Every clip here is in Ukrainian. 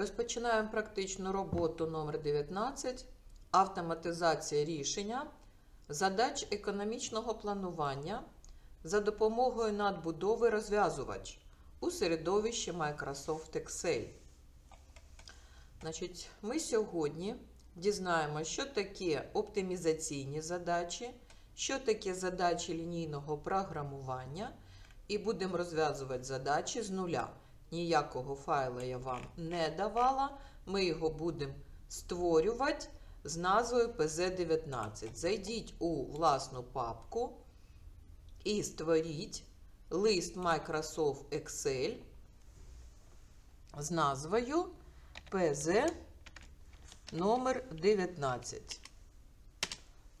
Розпочинаємо практичну роботу номер 19 Автоматизація рішення задач економічного планування за допомогою надбудови розв'язувач у середовищі Microsoft Excel. Значить, ми сьогодні дізнаємося, що таке оптимізаційні задачі, що таке задачі лінійного програмування, і будемо розв'язувати задачі з нуля. Ніякого файла я вам не давала. Ми його будемо створювати з назвою PZ19. Зайдіть у власну папку і створіть лист Microsoft Excel з назвою PZ номер 19.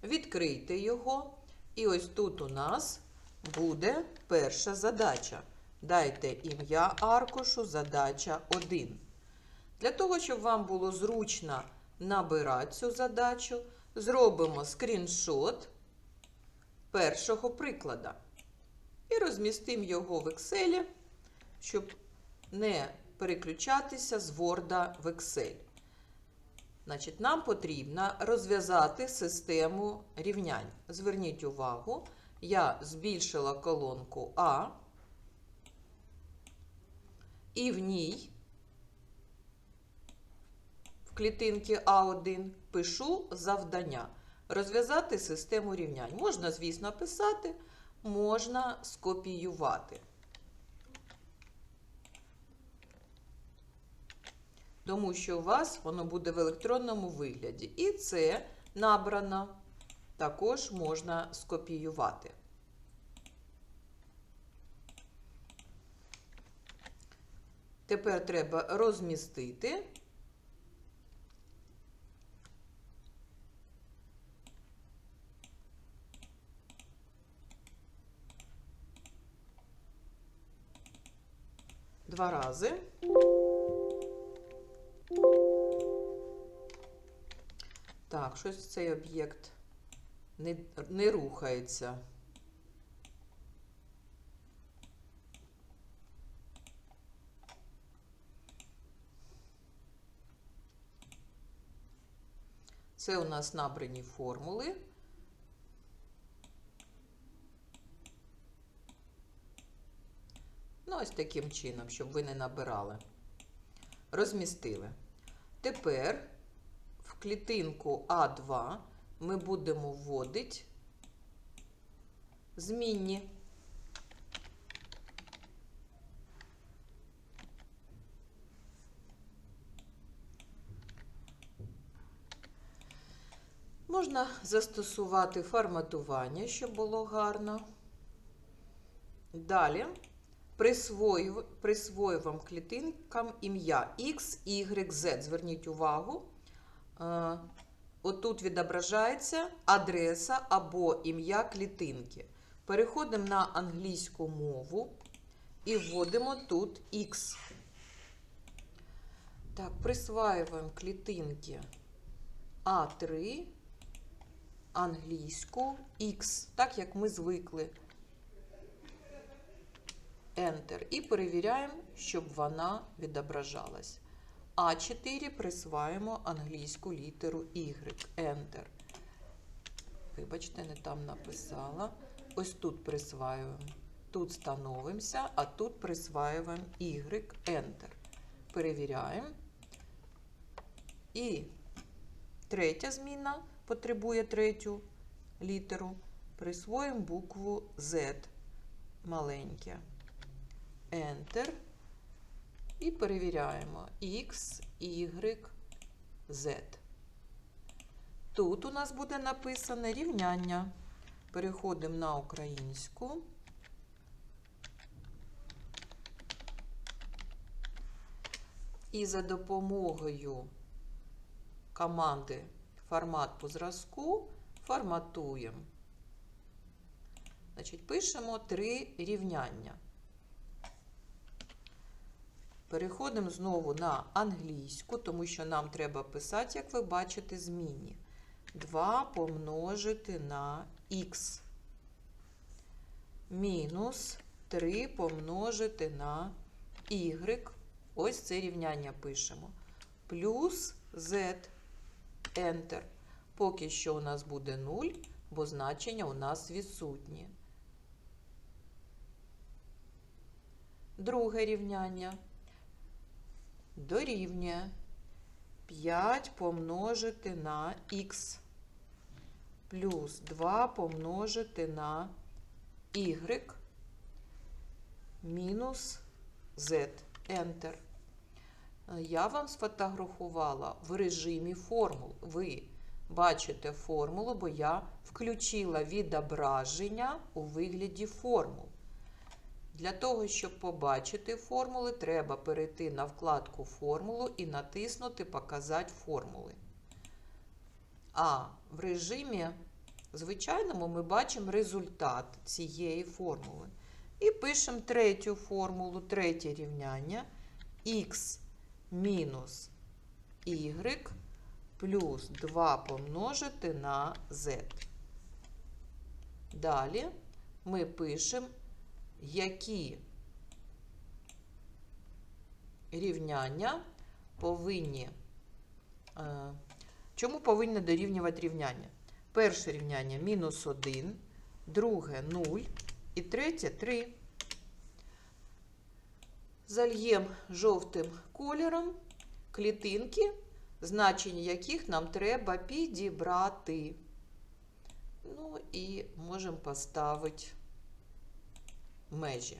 Відкрийте його. І ось тут у нас буде перша задача. Дайте ім'я аркушу задача 1. Для того, щоб вам було зручно набирати цю задачу, зробимо скріншот першого приклада. І розмістимо його в Excel, щоб не переключатися з Word в Excel. Значить, нам потрібно розв'язати систему рівнянь. Зверніть увагу, я збільшила колонку А, і в ній в клітинці А1 пишу завдання. Розв'язати систему рівнянь. Можна, звісно, писати, можна скопіювати. Тому що у вас воно буде в електронному вигляді. І це набрано також можна скопіювати. Тепер треба розмістити. Два рази. Так, щось цей об'єкт не, не рухається. Це у нас набрані формули. Ну, ось таким чином, щоб ви не набирали. Розмістили. Тепер в клітинку А2 ми будемо вводити змінні. Можна застосувати форматування, щоб було гарно. Далі присвоюємо присвоюємо клітинкам ім'я X, Y, Z. Зверніть увагу. Е, Отут відображається адреса або ім'я клітинки. Переходимо на англійську мову і вводимо тут X. Так, присваюємо клітинки А3 англійську X, так як ми звикли. Enter. І перевіряємо, щоб вона відображалась. А4 присваємо англійську літеру Y. Enter. Вибачте, не там написала. Ось тут присваюємо. Тут становимося, а тут присваюємо Y. Enter. Перевіряємо. І третя зміна потребує третю літеру. Присвоїмо букву Z маленьке. Enter. І перевіряємо X, Y, Z. Тут у нас буде написане рівняння. Переходимо на українську. І за допомогою команди формат по зразку форматуємо. Значить, пишемо три рівняння. Переходимо знову на англійську, тому що нам треба писати, як ви бачите, змінні. 2 помножити на х. Мінус 3 помножити на y. Ось це рівняння пишемо. плюс z. Enter. Поки що у нас буде 0, бо значення у нас відсутні. Друге рівняння дорівнює 5 помножити на х плюс 2 помножити на y мінус z. Enter. Я вам сфотографувала в режимі формул. Ви бачите формулу, бо я включила відображення у вигляді формул. Для того, щоб побачити формули, треба перейти на вкладку Формулу і натиснути Показати формули. А в режимі звичайному ми бачимо результат цієї формули. І пишемо третю формулу, третє рівняння х мінус y плюс 2 помножити на z. Далі ми пишемо, які рівняння повинні, е, чому повинні дорівнювати рівняння? Перше рівняння мінус 1, друге 0 і третє 3. Зальємо жовтим кольором клітинки, значення яких нам треба підібрати. Ну і можемо поставити межі.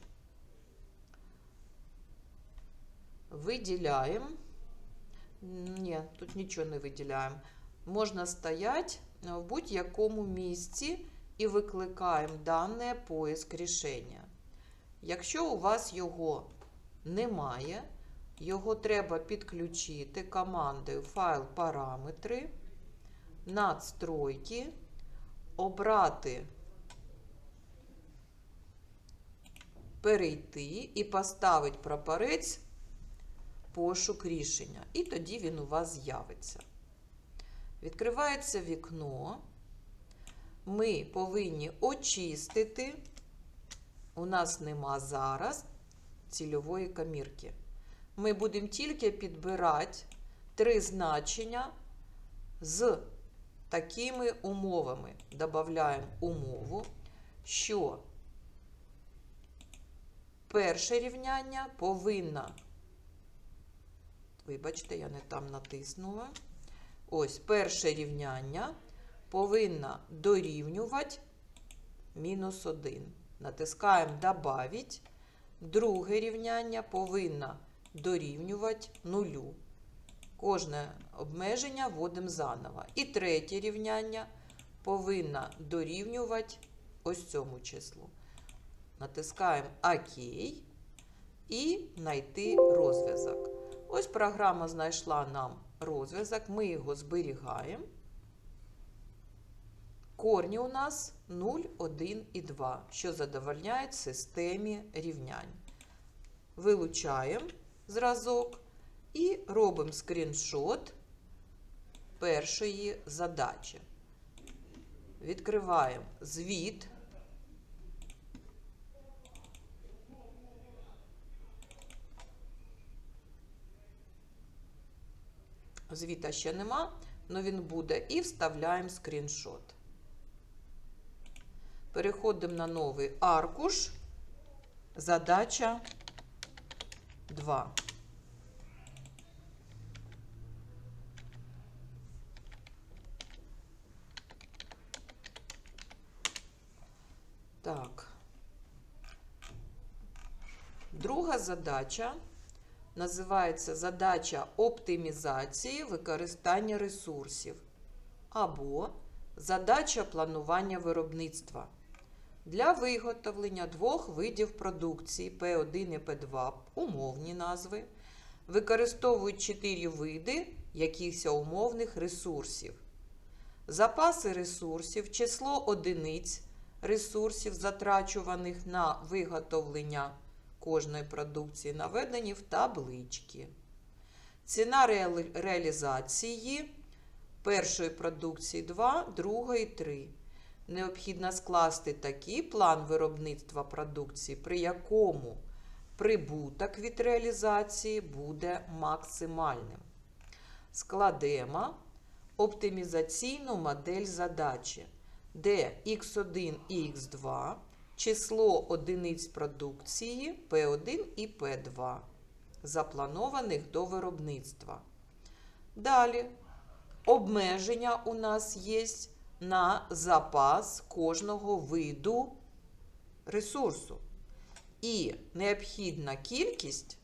Виділяємо. Ні, тут нічого не виділяємо. Можна стояти в будь-якому місці і викликаємо дане поиск рішення. Якщо у вас його немає, його треба підключити командою файл параметри, надстройки, обрати перейти і поставити прапорець пошук рішення. І тоді він у вас з'явиться. Відкривається вікно. Ми повинні очистити. У нас нема зараз цільової камірки. Ми будемо тільки підбирати три значення з такими умовами. Додаємо умову, що перше рівняння повинно, вибачте, я не там натиснула. Ось перше рівняння повинно дорівнювати мінус 1. Натискаємо «Добавить». Друге рівняння повинно дорівнювати нулю. Кожне обмеження вводимо заново. І третє рівняння повинно дорівнювати ось цьому числу. Натискаємо ОК і знайти розв'язок. Ось програма знайшла нам розв'язок, ми його зберігаємо. Корні у нас 0, 1 і 2, що задовольняють системі рівнянь. Вилучаємо зразок і робимо скріншот першої задачі. Відкриваємо звіт. Звіта ще нема, але він буде. І вставляємо скріншот. Переходимо на новий аркуш. Задача 2. Так. Друга задача називається задача оптимізації використання ресурсів або задача планування виробництва. Для виготовлення двох видів продукції P1 і P2 умовні назви використовують чотири види якихось умовних ресурсів. Запаси ресурсів, число одиниць ресурсів, затрачуваних на виготовлення кожної продукції, наведені в таблички. Ціна реалізації першої продукції 2, другої 3. Необхідно скласти такий план виробництва продукції, при якому прибуток від реалізації буде максимальним. складемо оптимізаційну модель задачі, де x1 і x2 число одиниць продукції P1 і P2, запланованих до виробництва. Далі обмеження у нас є на запас кожного виду ресурсу. І необхідна кількість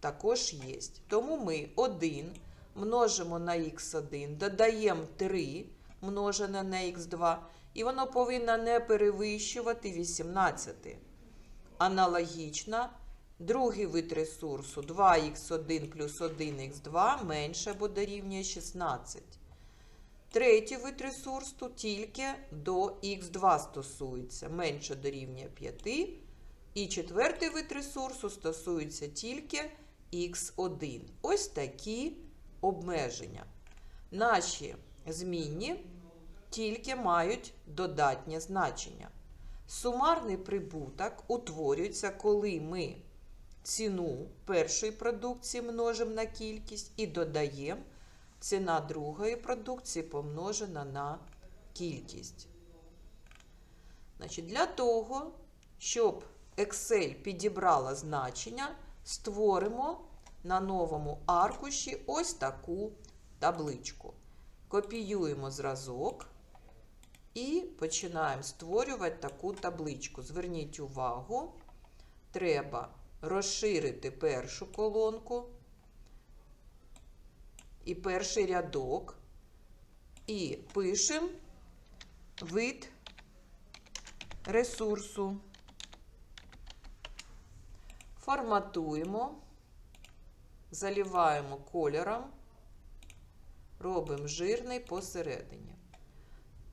також є. Тому ми 1 множимо на х1, додаємо 3 множене на х2, і воно повинно не перевищувати 18. Аналогічно, другий вид ресурсу 2х1 плюс 1х2 менше або дорівнює 16. Третій вид ресурсу тільки до х2 стосується, менше дорівнює 5. І четвертий вид ресурсу стосується тільки х1. Ось такі обмеження. Наші змінні тільки мають додатнє значення. Сумарний прибуток утворюється, коли ми ціну першої продукції множимо на кількість і додаємо ціна другої продукції помножена на кількість. Значить, Для того, щоб Excel підібрала значення, створимо на новому аркуші ось таку табличку. Копіюємо зразок і починаємо створювати таку табличку. Зверніть увагу, треба розширити першу колонку і перший рядок, і пишемо вид ресурсу. Форматуємо, заліваємо кольором, робимо жирний посередині.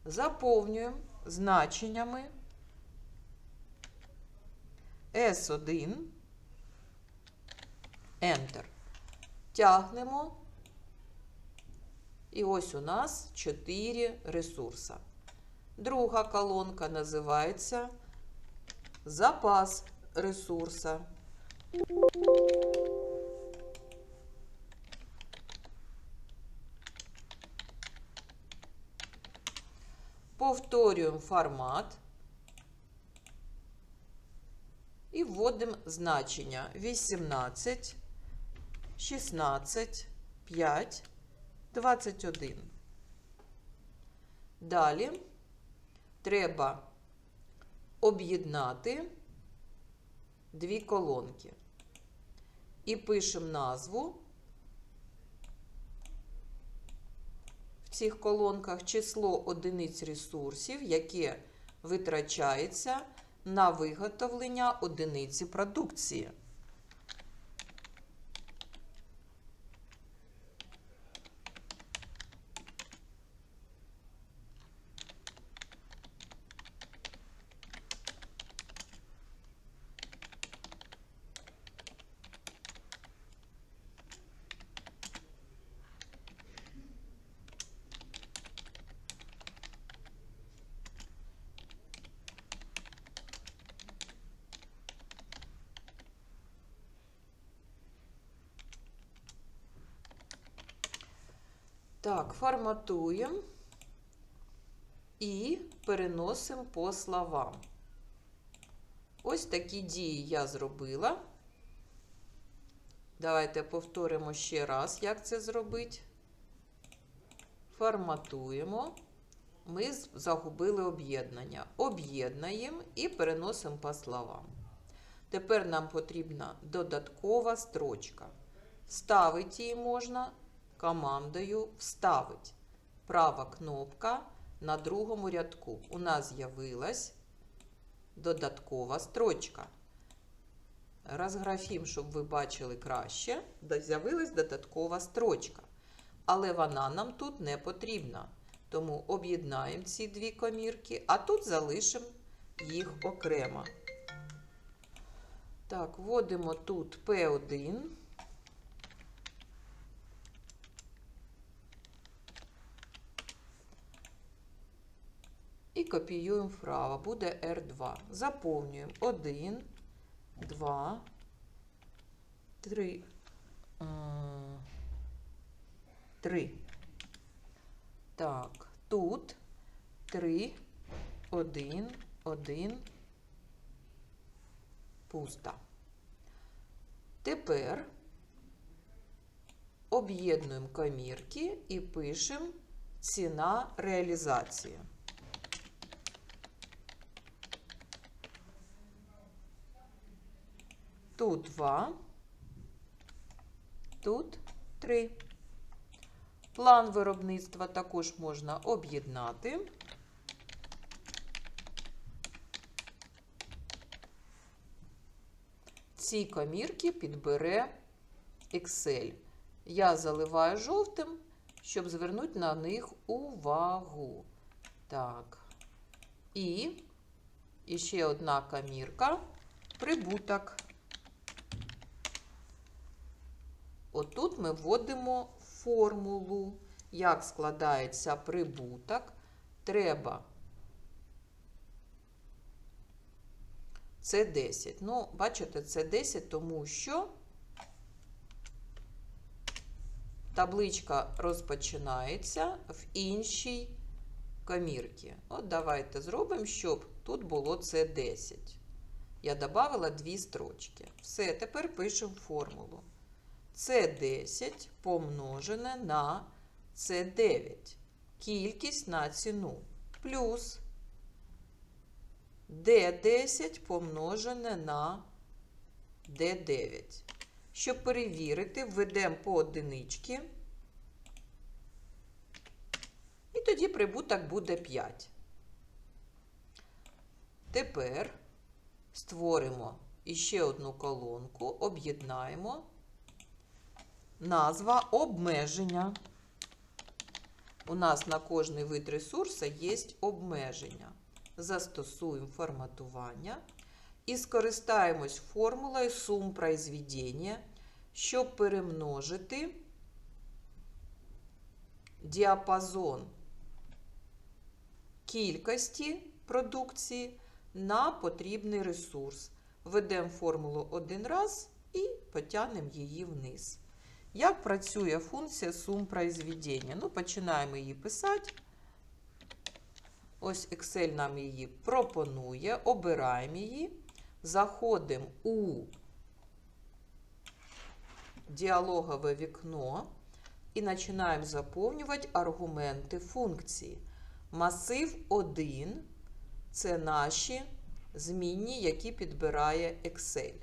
Заповнюємо значеннями S1, Enter. Тягнемо. І ось у нас 4 ресурси. Друга колонка називається Запас ресурса. Повторюємо формат і вводимо значення 18, 16, 5, 21. Далі треба об'єднати дві колонки. І пишемо назву в цих колонках число одиниць ресурсів, яке витрачається на виготовлення одиниці продукції. Так, форматуємо і переносимо по словам. Ось такі дії я зробила. Давайте повторимо ще раз, як це зробити. Форматуємо. Ми загубили об'єднання. Об'єднуємо і переносимо по словам. Тепер нам потрібна додаткова строчка. Вставити її можна командою Вставить. Права кнопка на другому рядку. У нас з'явилась додаткова строчка. Розграфім, щоб ви бачили краще, з'явилась додаткова строчка. Але вона нам тут не потрібна. Тому об'єднаємо ці дві комірки, а тут залишимо їх окремо. Так, вводимо тут P1. Копіюємо вправо. Буде R2. Заповнюємо 1, 2, 3, 3. Так, тут 3, 1, 1, пусто. Тепер об'єднуємо комірки і пишемо ціна реалізації. Тут 2, тут 3. План виробництва також можна об'єднати. Ці комірки підбере Excel. Я заливаю жовтим, щоб звернути на них увагу. Так. І, ще одна комірка. Прибуток. Отут ми вводимо формулу, як складається прибуток. Треба це 10. Ну, бачите, це 10, тому що табличка розпочинається в іншій комірці. От давайте зробимо, щоб тут було це 10. Я додала дві строчки. Все, тепер пишемо формулу. Це 10 помножене на це 9. Кількість на ціну. Плюс D10 помножене на D9. Щоб перевірити, введемо по одинички. І тоді прибуток буде 5. Тепер створимо іще одну колонку, об'єднаємо. Назва обмеження. У нас на кожний вид ресурсу є обмеження. Застосуємо форматування і скористаємось формулою сум произведення, щоб перемножити діапазон кількості продукції на потрібний ресурс. Введемо формулу один раз і потягнемо її вниз. Як працює функція сум произведення? Ну, починаємо її писати. Ось Excel нам її пропонує, обираємо її, заходимо у діалогове вікно і починаємо заповнювати аргументи функції. Масив 1 це наші змінні, які підбирає Excel.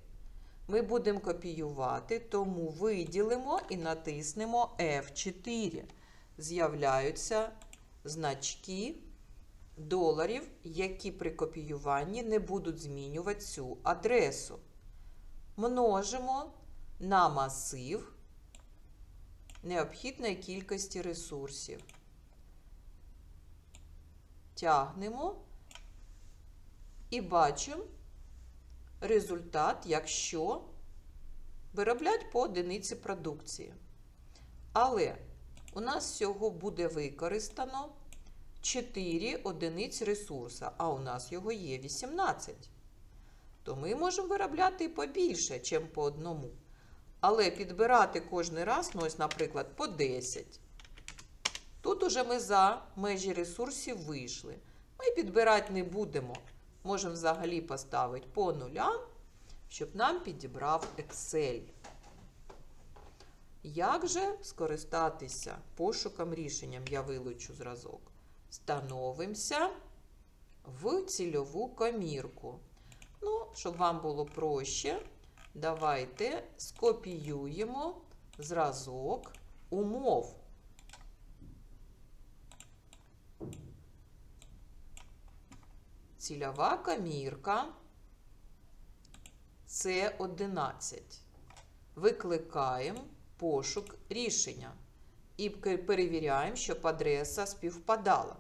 Ми будемо копіювати, тому виділимо і натиснемо F4. З'являються значки доларів, які при копіюванні не будуть змінювати цю адресу. Множимо на масив необхідної кількості ресурсів. Тягнемо і бачимо результат, якщо вироблять по одиниці продукції. Але у нас всього буде використано 4 одиниць ресурсу, а у нас його є 18. То ми можемо виробляти і побільше, ніж по одному. Але підбирати кожен раз, ну ось, наприклад, по 10. Тут уже ми за межі ресурсів вийшли. Ми підбирати не будемо. Можемо взагалі поставити по нулям, щоб нам підібрав Excel. Як же скористатися пошуком рішенням я вилучу зразок? Становимося в цільову комірку. Ну, щоб вам було проще, давайте скопіюємо зразок умов. Цільова комірка це 11. Викликаємо пошук рішення і перевіряємо, щоб адреса співпадала.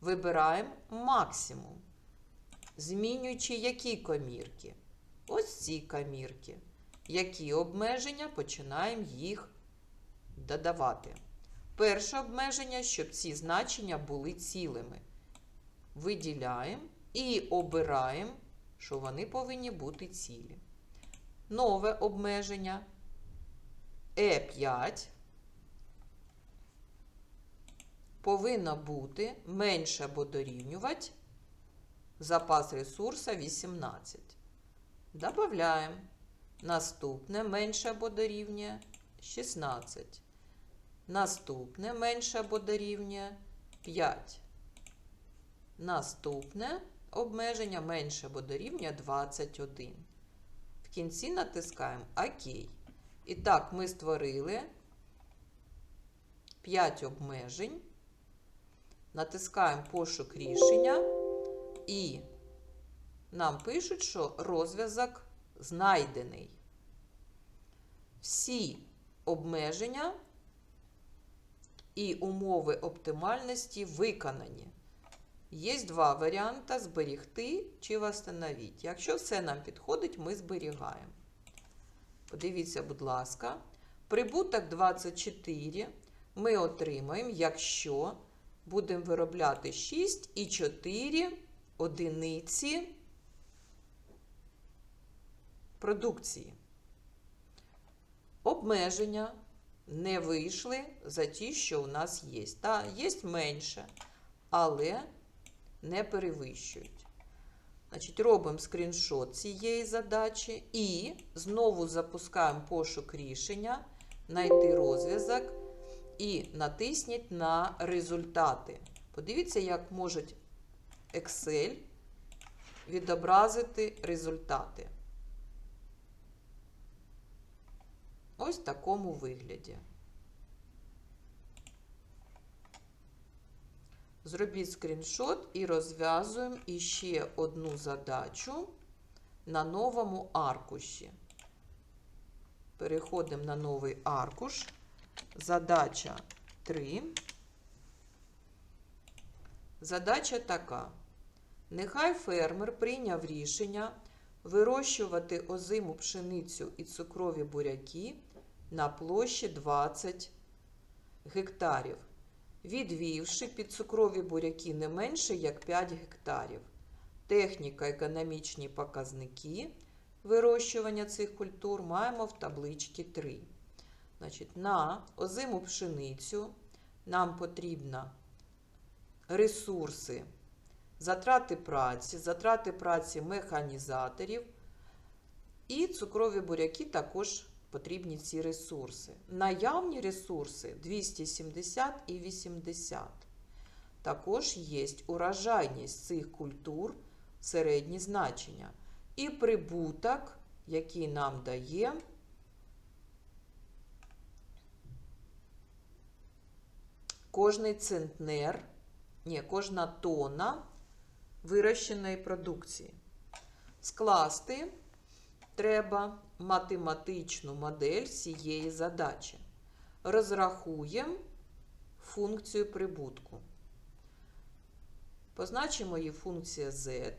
Вибираємо максимум, змінюючи які комірки. Ось ці комірки. Які обмеження починаємо їх додавати. Перше обмеження, щоб ці значення були цілими. Виділяємо і обираємо, що вони повинні бути цілі. Нове обмеження Е5. повинно бути менше або дорівнювати запас ресурса 18. Добавляємо. Наступне менше або дорівнює 16. Наступне менше або дорівнює 5. Наступне обмеження менше або дорівнює 21. В кінці натискаємо ОК. І так, ми створили 5 обмежень. Натискаємо пошук рішення. І нам пишуть, що розв'язок знайдений. Всі обмеження і умови оптимальності виконані. Є два варіанти зберігти чи встановити. Якщо все нам підходить, ми зберігаємо. Подивіться, будь ласка, прибуток 24 ми отримаємо, якщо будемо виробляти 6 і 4 одиниці продукції. Обмеження не вийшли за ті, що у нас є. Та є менше, але не перевищують. Значить, робимо скріншот цієї задачі і знову запускаємо пошук рішення, знайти розв'язок і натисніть на результати. Подивіться, як можуть Excel відобразити результати. Ось в такому вигляді. Зробіть скріншот і розв'язуємо іще одну задачу на новому аркуші. Переходимо на новий аркуш. Задача 3. Задача така. Нехай фермер прийняв рішення вирощувати озиму пшеницю і цукрові буряки на площі 20 гектарів, відвівши під цукрові буряки не менше як 5 гектарів. Техніка економічні показники вирощування цих культур маємо в табличці 3. Значить, на озиму пшеницю нам потрібно ресурси, затрати праці, затрати праці механізаторів і цукрові буряки також потрібні ці ресурси. Наявні ресурси 270 і 80. Також є урожайність цих культур середні значення. І прибуток, який нам дає кожний центнер, ні, кожна тонна вирощеної продукції. Скласти треба математичну модель цієї задачі. Розрахуємо функцію прибутку. Позначимо її функція z,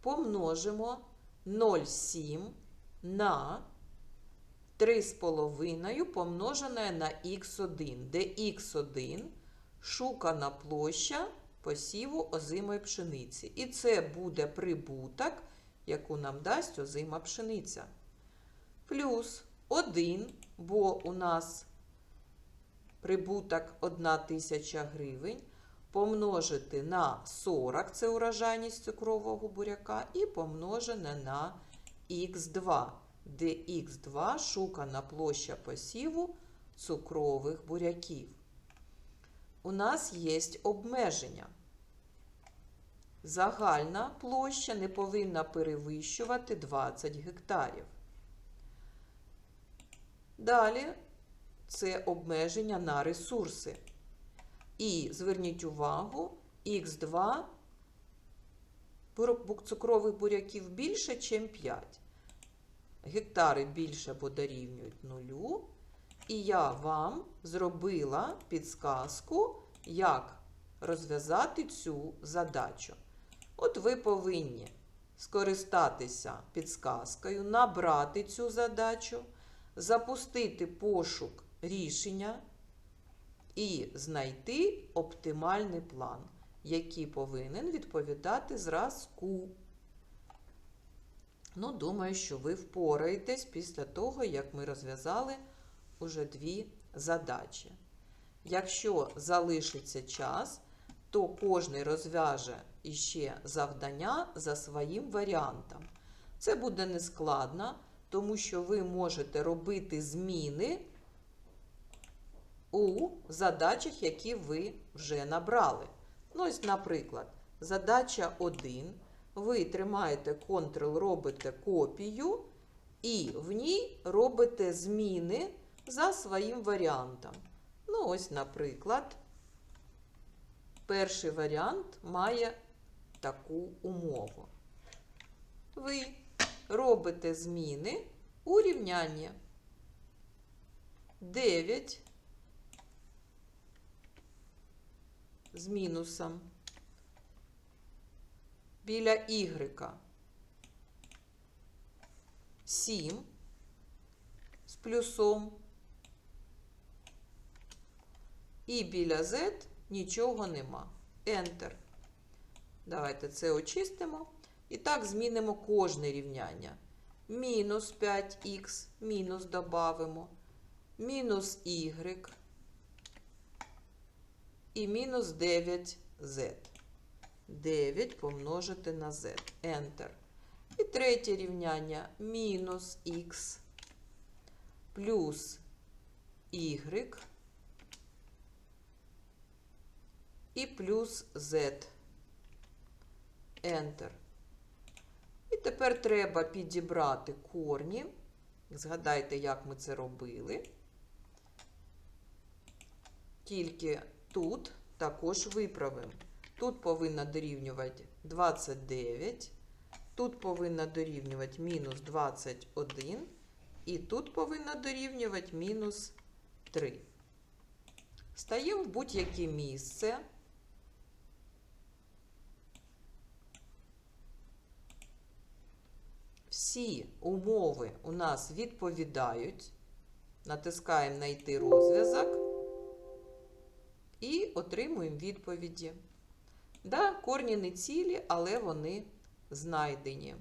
помножимо 0,7 на 3,5 помножене на х1, де х1 шукана площа посіву озимої пшениці. І це буде прибуток, яку нам дасть озима пшениця. Плюс 1, бо у нас прибуток 1 тисяча гривень, помножити на 40, це урожайність цукрового буряка, і помножене на х2, де х2 шукана площа посіву цукрових буряків. У нас є обмеження. Загальна площа не повинна перевищувати 20 гектарів. Далі це обмеження на ресурси. І зверніть увагу, х2 цукрових буряків більше, ніж 5. Гектари більше або дорівнюють нулю. І я вам зробила підсказку, як розв'язати цю задачу. От ви повинні скористатися підсказкою, набрати цю задачу, запустити пошук рішення і знайти оптимальний план, який повинен відповідати зразку. Ну, думаю, що ви впораєтесь після того, як ми розв'язали уже дві задачі. Якщо залишиться час, то кожний розв'яже іще завдання за своїм варіантом. Це буде нескладно, тому що ви можете робити зміни у задачах, які ви вже набрали. Ну, ось, наприклад, задача 1. Ви тримаєте Ctrl, робите копію, і в ній робите зміни за своїм варіантом. Ну, ось, наприклад, перший варіант має таку умову. Ви робите зміни у рівнянні 9 з мінусом біля y 7 з плюсом і біля z нічого нема. Enter. Давайте це очистимо. І так змінимо кожне рівняння. Мінус 5х, мінус додамо, мінус y і мінус 9z. 9 помножити на z. Enter. І третє рівняння мінус х плюс y і плюс z. Enter. Тепер треба підібрати корні. Згадайте, як ми це робили. Тільки тут також виправимо. Тут повинна дорівнювати 29, тут повинна дорівнювати мінус 21, і тут повинна дорівнювати мінус 3. Стаємо в будь-яке місце. Всі умови у нас відповідають. Натискаємо Найти розв'язок і отримуємо відповіді. Да, корні не цілі, але вони знайдені.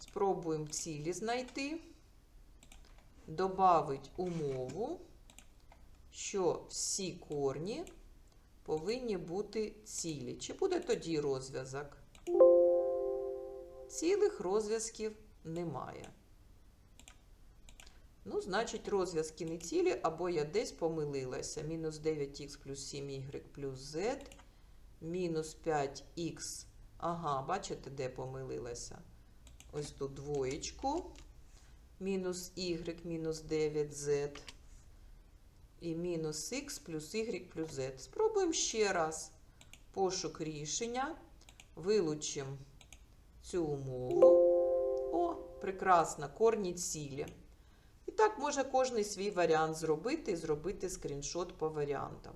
Спробуємо цілі знайти. Добавить умову, що всі корні повинні бути цілі. Чи буде тоді розв'язок? Цілих розв'язків немає. Ну, значить, розв'язки не цілі, або я десь помилилася. Мінус 9х плюс 7y плюс z, мінус 5х. Ага, бачите, де помилилася? Ось тут двоєчку. Мінус y мінус 9z. І мінус х плюс y плюс z. Спробуємо ще раз. Пошук рішення. Вилучимо цю умову. О, прекрасно, корні цілі. І так може кожний свій варіант зробити і зробити скріншот по варіантам.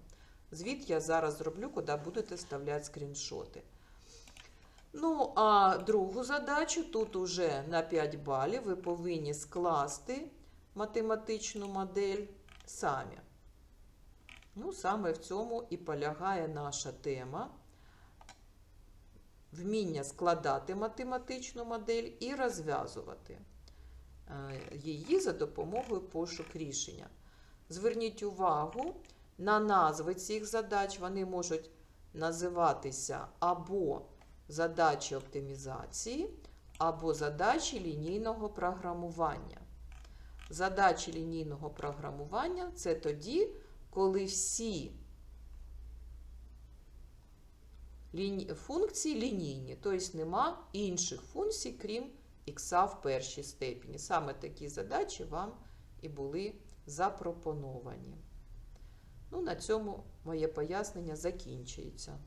Звіт я зараз зроблю, куди будете вставляти скріншоти. Ну, а другу задачу тут уже на 5 балів ви повинні скласти математичну модель самі. Ну, саме в цьому і полягає наша тема. Вміння складати математичну модель і розв'язувати її за допомогою пошук рішення. Зверніть увагу на назви цих задач, вони можуть називатися або задачі оптимізації, або задачі лінійного програмування. Задачі лінійного програмування це тоді, коли всі функції лінійні, тобто нема інших функцій, крім х в першій степені. Саме такі задачі вам і були запропоновані. Ну, на цьому моє пояснення закінчується.